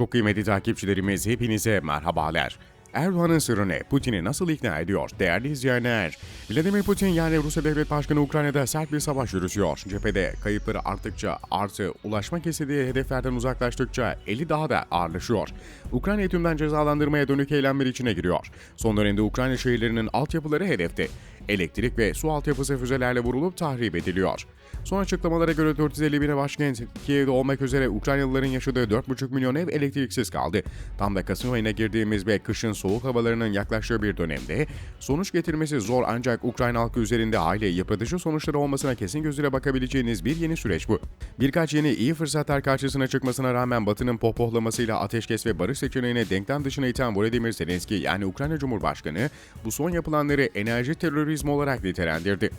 Çok kıymetli takipçilerimiz hepinize merhabalar. Erdoğan'ın sırrı ne? Putin'i nasıl ikna ediyor? Değerli izleyenler, Vladimir Putin yani Rusya Devlet Başkanı Ukrayna'da sert bir savaş yürütüyor. Cephede kayıpları arttıkça artı ulaşmak istediği hedeflerden uzaklaştıkça eli daha da ağırlaşıyor. Ukrayna tümden cezalandırmaya dönük eylemler içine giriyor. Son dönemde Ukrayna şehirlerinin altyapıları hedefte. Elektrik ve su altyapısı füzelerle vurulup tahrip ediliyor. Son açıklamalara göre 450 bine başkent Kiev'de olmak üzere Ukraynalıların yaşadığı 4,5 milyon ev elektriksiz kaldı. Tam da Kasım ayına girdiğimiz ve kışın soğuk havalarının yaklaştığı bir dönemde sonuç getirmesi zor ancak Ukrayna halkı üzerinde aile yıpratıcı sonuçları olmasına kesin gözüyle bakabileceğiniz bir yeni süreç bu. Birkaç yeni iyi fırsatlar karşısına çıkmasına rağmen Batı'nın pohpohlamasıyla ateşkes ve barış seçeneğine denklem dışına iten Volodymyr Zelenski yani Ukrayna Cumhurbaşkanı bu son yapılanları enerji terörizmi olarak nitelendirdi.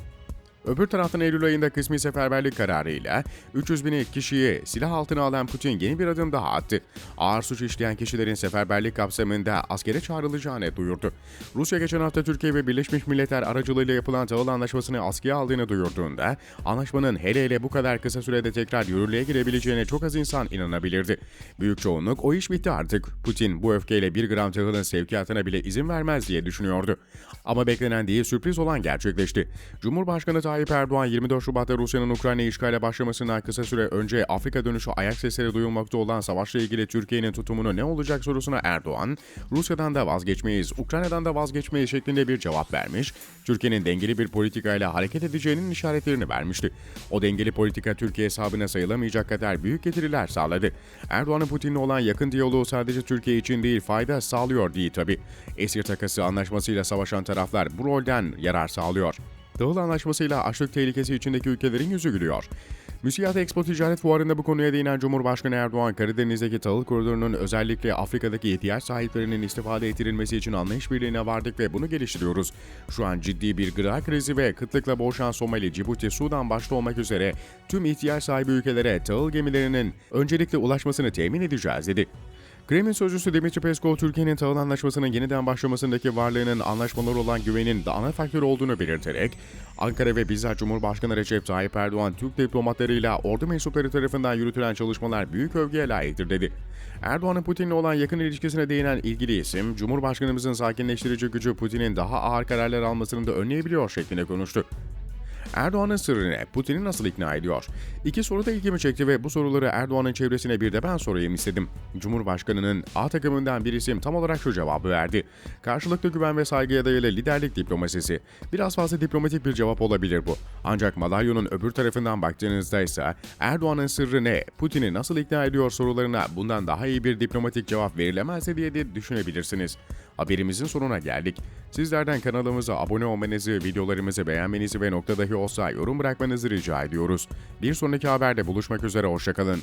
Öbür taraftan Eylül ayında kısmi seferberlik kararıyla 300 bin kişiyi silah altına alan Putin yeni bir adım daha attı. Ağır suç işleyen kişilerin seferberlik kapsamında askere çağrılacağını duyurdu. Rusya geçen hafta Türkiye ve Birleşmiş Milletler aracılığıyla yapılan tahıl anlaşmasını askıya aldığını duyurduğunda anlaşmanın hele hele bu kadar kısa sürede tekrar yürürlüğe girebileceğine çok az insan inanabilirdi. Büyük çoğunluk o iş bitti artık. Putin bu öfkeyle bir gram tahılın sevkiyatına bile izin vermez diye düşünüyordu. Ama beklenen değil sürpriz olan gerçekleşti. Cumhurbaşkanı Tayyip Erdoğan 24 Şubat'ta Rusya'nın Ukrayna'ya işgale başlamasından kısa süre önce Afrika dönüşü ayak sesleri duyulmakta olan savaşla ilgili Türkiye'nin tutumunu ne olacak sorusuna Erdoğan, Rusya'dan da vazgeçmeyiz, Ukrayna'dan da vazgeçmeyiz şeklinde bir cevap vermiş, Türkiye'nin dengeli bir politikayla hareket edeceğinin işaretlerini vermişti. O dengeli politika Türkiye hesabına sayılamayacak kadar büyük getiriler sağladı. Erdoğan'ın Putin'le olan yakın diyaloğu sadece Türkiye için değil fayda sağlıyor değil tabi. Esir takası anlaşmasıyla savaşan taraflar bu rolden yarar sağlıyor. Tahıl anlaşmasıyla açlık tehlikesi içindeki ülkelerin yüzü gülüyor. Müsiyat Expo Ticaret Fuarı'nda bu konuya değinen Cumhurbaşkanı Erdoğan, Karadeniz'deki tahıl koridorunun özellikle Afrika'daki ihtiyaç sahiplerinin istifade ettirilmesi için anlayış birliğine vardık ve bunu geliştiriyoruz. Şu an ciddi bir gıda krizi ve kıtlıkla boğuşan Somali, Cibuti, Sudan başta olmak üzere tüm ihtiyaç sahibi ülkelere tahıl gemilerinin öncelikle ulaşmasını temin edeceğiz dedi. Kremlin sözcüsü Dimitri Peskov, Türkiye'nin tahıl anlaşmasının yeniden başlamasındaki varlığının anlaşmalar olan güvenin de ana faktör olduğunu belirterek, Ankara ve bizzat Cumhurbaşkanı Recep Tayyip Erdoğan, Türk diplomatlarıyla ordu mensupları tarafından yürütülen çalışmalar büyük övgüye layıktır dedi. Erdoğan'ın Putin'le olan yakın ilişkisine değinen ilgili isim, Cumhurbaşkanımızın sakinleştirici gücü Putin'in daha ağır kararlar almasını da önleyebiliyor şeklinde konuştu. Erdoğan'ın sırrı ne? Putin'i nasıl ikna ediyor? İki soru da ilgimi çekti ve bu soruları Erdoğan'ın çevresine bir de ben sorayım istedim. Cumhurbaşkanının A takımından bir isim tam olarak şu cevabı verdi. Karşılıklı güven ve saygıya dayalı liderlik diplomasisi. Biraz fazla diplomatik bir cevap olabilir bu. Ancak madalyonun öbür tarafından baktığınızda ise Erdoğan'ın sırrı ne? Putin'i nasıl ikna ediyor sorularına bundan daha iyi bir diplomatik cevap verilemezse diye de düşünebilirsiniz. Haberimizin sonuna geldik. Sizlerden kanalımıza abone olmanızı, videolarımızı beğenmenizi ve noktadahi olsa yorum bırakmanızı rica ediyoruz. Bir sonraki haberde buluşmak üzere, hoşçakalın.